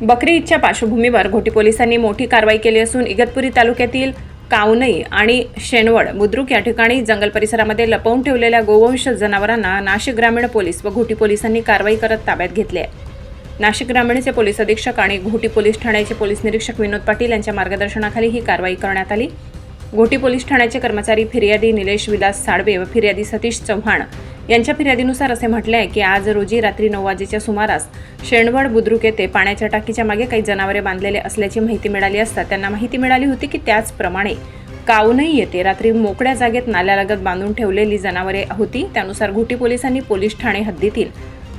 बकरी ईदच्या पार्श्वभूमीवर घोटी पोलिसांनी मोठी कारवाई केली असून इगतपुरी तालुक्यातील कावनई आणि शेणवड बुद्रुक या ठिकाणी जंगल परिसरामध्ये लपवून ठेवलेल्या गोवंश जनावरांना नाशिक ग्रामीण पोलीस व घोटी पोलिसांनी कारवाई करत ताब्यात घेतले आहे. नाशिक ग्रामीणचे पोलीस अधीक्षक आणि घोटी पोलीस ठाण्याचे पोलीस निरीक्षक विनोद पाटील यांच्या मार्गदर्शनाखाली ही कारवाई करण्यात आली. घोटी पोलीस ठाण्याचे कर्मचारी फिर्यादी निलेश विलास साळवे व फिर्यादी सतीश चव्हाण यांच्या फिर्यादीनुसार असे म्हटले आहे की आज रोजी रात्री नऊ वाजेच्या सुमारास शेणवड बुद्रुक येथे पाण्याच्या टाकीच्या मागे काही जनावरे बांधलेले असल्याची माहिती मिळाली असता त्यांना माहिती मिळाली होती की त्याचप्रमाणे कावनई येथे रात्री मोकळ्या जागेत नाल्यालगत बांधून ठेवलेली जनावरे होती. त्यानुसार घोटी पोलिसांनी पोलीस ठाणे हद्दीतील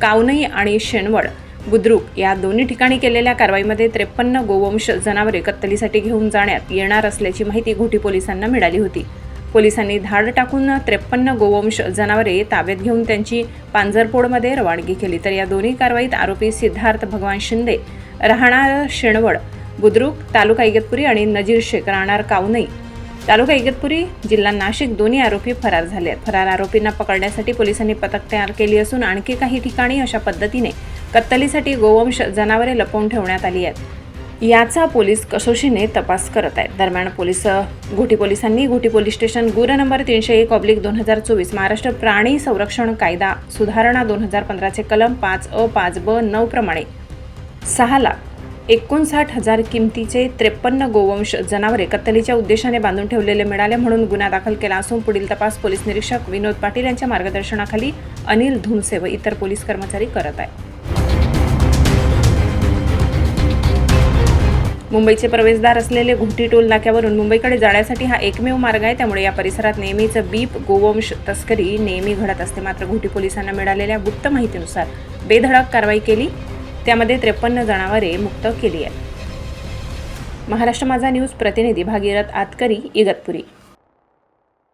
कावनई आणि शेणवड बुद्रुक या दोन्ही ठिकाणी केलेल्या कारवाईमध्ये त्रेपन्न गोवंश जनावरे कत्तलीसाठी घेऊन जाण्यात येणार असल्याची माहिती घोटी पोलिसांना मिळाली होती. पोलिसांनी धाड टाकून त्रेपन्न गोवंश जनावरे ताब्यात घेऊन त्यांची पांजरपोडमध्ये रवानगी केली. तर या दोन्ही कारवाईत आरोपी सिद्धार्थ भगवान शिंदे राहणार शेणवड बुद्रुक तालुका इगतपुरी आणि नजीर शेख राहणार कावनई. तालुका इगतपुरी जिल्हा नाशिक दोन्ही आरोपी फरार झाले आहेत फरार आरोपींना पकडण्यासाठी पोलिसांनी पथक तयार केली असून आणखी काही ठिकाणी अशा पद्धतीने कत्तलीसाठी गोवंश जनावरे लपवून ठेवण्यात आली आहेत. याचा पोलीस कसोशीने तपास करत आहेत. दरम्यान पोलीस घोटी पोलिसांनी घोटी पोलीस स्टेशन गुर नंबर तीनशे एक ऑब्लिक दोन हजार चोवीस महाराष्ट्र प्राणी संरक्षण कायदा सुधारणा दोन हजार पंधराचे कलम पाच अ पाच ब नऊ प्रमाणे सहा लाख एकोणसाठ हजार किमतीचे त्रेपन्न गोवंश जनावरे कत्तलीच्या उद्देशाने बांधून ठेवलेले मिळाले म्हणून गुन्हा दाखल केला असून पुढील तपास पोलीस निरीक्षक विनोद पाटील यांच्या मार्गदर्शनाखाली अनिल धुमसे व इतर पोलीस कर्मचारी करत आहेत. मुंबईचे प्रवेशद्वार असलेले घुमटी टोल नाक्यावरून मुंबईकडे जाण्यासाठी हा एकमेव मार्ग आहे. त्यामुळे या परिसरात नेहमीच बीप गोवंश तस्करी नेहमी घडत असते. मात्र घुटी पोलिसांना मिळालेल्या गुप्त माहितीनुसार बेधडक कारवाई केली. त्यामध्ये त्रेपन्न जनावरे मुक्त केली आहेत. महाराष्ट्र माझा न्यूज प्रतिनिधी भागीरथ आतकरी इगतपुरी.